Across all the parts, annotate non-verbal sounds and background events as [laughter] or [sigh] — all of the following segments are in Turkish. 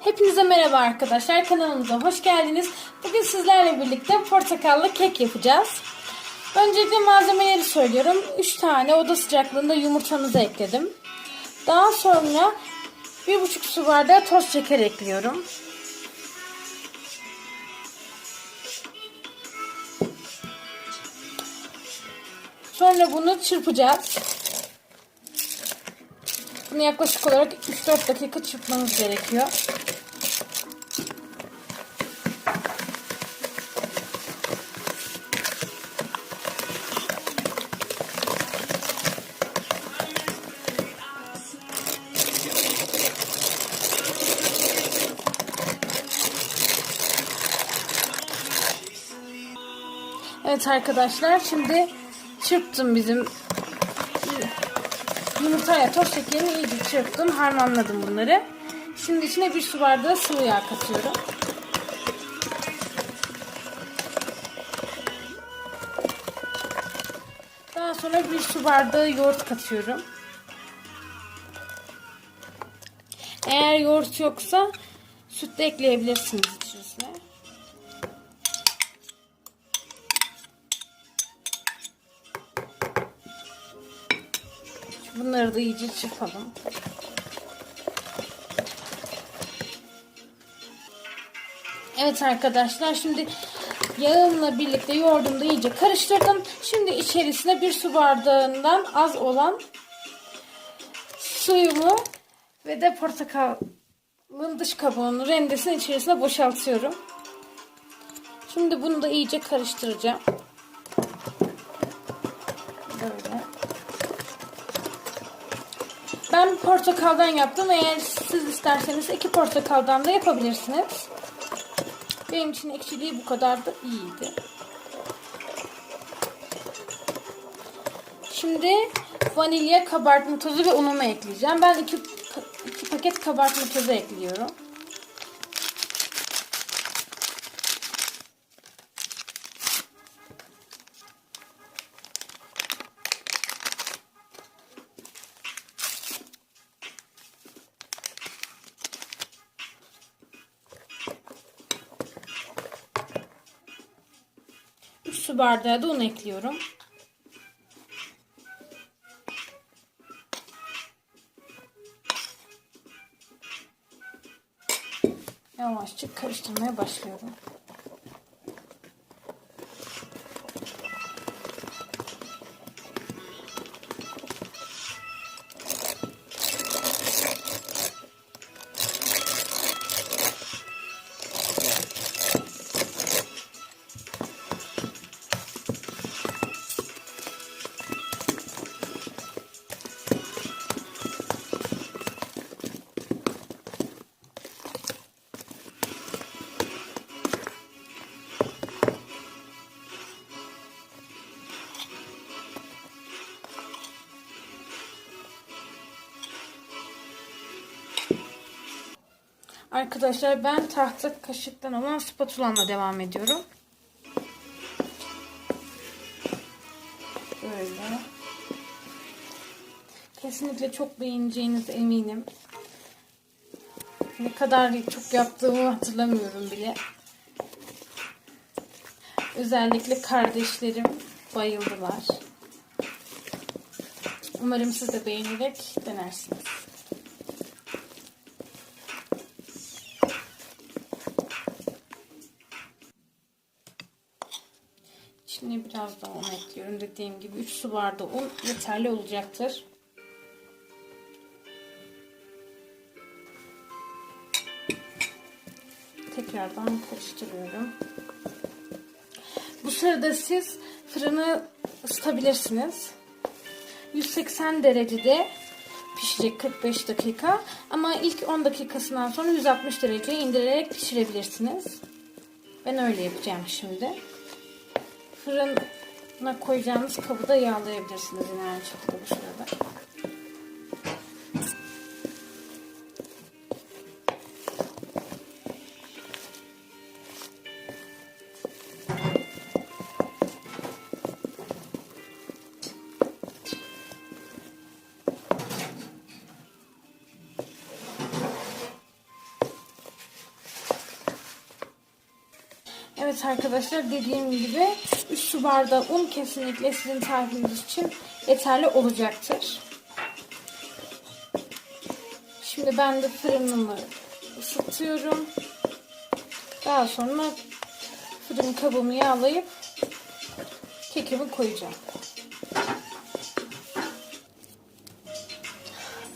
Hepinize merhaba arkadaşlar. Kanalımıza hoş geldiniz. Bugün sizlerle birlikte portakallı kek yapacağız. Öncelikle malzemeleri söylüyorum. 3 tane oda sıcaklığında yumurtamızı ekledim. Daha sonra 1,5 su bardağı toz şeker ekliyorum. Sonra bunu çırpacağız. Bunu yaklaşık olarak 3-4 dakika çırpmamız gerekiyor. Evet arkadaşlar şimdi çırptım bizim yumurtayla toz şekerini iyice çırptım harmanladım bunları. Şimdi içine bir su bardağı sıvı yağ katıyorum. Daha sonra bir su bardağı yoğurt katıyorum. Eğer yoğurt yoksa süt de ekleyebilirsiniz Bunları da iyice çırpalım. Evet arkadaşlar şimdi yağımla birlikte yoğurdumu da iyice karıştırdım. Şimdi içerisine bir su bardağından az olan suyumu ve de portakalın dış kabuğunun rendesini içerisine boşaltıyorum. Şimdi bunu da iyice karıştıracağım. Böyle. Ben portakaldan yaptım. Eğer siz isterseniz iki portakaldan da yapabilirsiniz. Benim için ekşiliği bu kadar da iyiydi. Şimdi vanilya, kabartma tozu ve unumu ekleyeceğim. Ben iki, iki paket kabartma tozu ekliyorum. Su bardağı da un ekliyorum. Yavaşça karıştırmaya başlıyorum. Arkadaşlar ben tahta kaşıktan olan spatulamla devam ediyorum. Böyle. Kesinlikle çok beğeneceğinize eminim. Ne kadar çok yaptığımı hatırlamıyorum bile. Özellikle kardeşlerim bayıldılar. Umarım siz de beğenerek denersiniz. İçine biraz daha un ekliyorum. Dediğim gibi 3 su bardağı un yeterli olacaktır. Tekrardan karıştırıyorum. Bu sırada siz fırını ısıtabilirsiniz. 180 derecede pişecek 45 dakika. Ama ilk 10 dakikasından sonra 160 dereceye indirerek pişirebilirsiniz. Ben öyle yapacağım şimdi. Fırına koyacağınız kabı da yağlayabilirsiniz şekilde bu sırada. Evet arkadaşlar dediğim gibi 3 su bardağı un kesinlikle sizin tarifiniz için yeterli olacaktır. Şimdi ben de fırınımı ısıtıyorum. Daha sonra fırın kabımı yağlayıp kekimi koyacağım.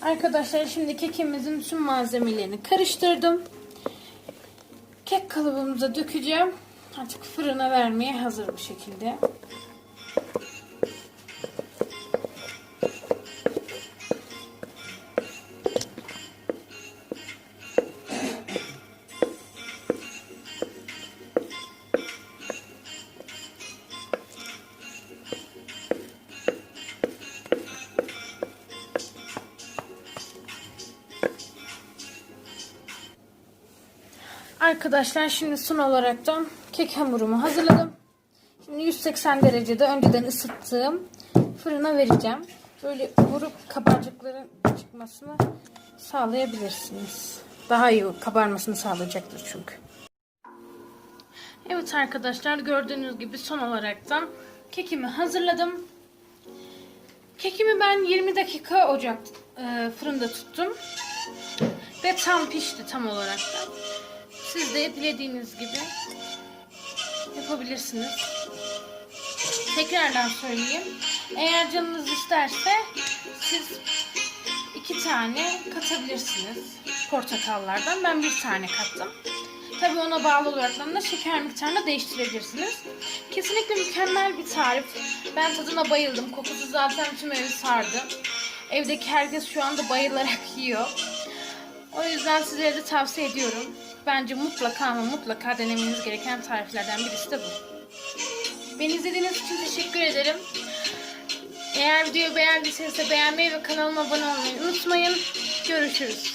Arkadaşlar şimdi kekimizin tüm malzemelerini karıştırdım. Kek kalıbımıza dökeceğim. Artık fırına vermeye hazır bu şekilde. Arkadaşlar şimdi son olaraktan kek hamurumu hazırladım. Şimdi 180 derecede önceden ısıttığım fırına vereceğim. Böyle vurup kabarcıkların çıkmasını sağlayabilirsiniz. Daha iyi kabarmasını sağlayacaktır çünkü. Evet arkadaşlar gördüğünüz gibi son olaraktan kekimi hazırladım. Kekimi ben 20 dakika ocak e, fırında tuttum. Ve tam pişti tam olarak da. Siz de dilediğiniz gibi yapabilirsiniz. Tekrardan söyleyeyim. Eğer canınız isterse siz iki tane katabilirsiniz portakallardan. Ben bir tane kattım. Tabi ona bağlı olarak da şeker miktarını değiştirebilirsiniz. Kesinlikle mükemmel bir tarif. Ben tadına bayıldım. Kokusu zaten tüm evi sardı. Evdeki herkes şu anda bayılarak [laughs] yiyor. O yüzden sizlere de tavsiye ediyorum. Bence mutlaka ama mutlaka denemeniz gereken tariflerden birisi de bu. Beni izlediğiniz için teşekkür ederim. Eğer videoyu beğendiyseniz de beğenmeyi ve kanalıma abone olmayı unutmayın. Görüşürüz.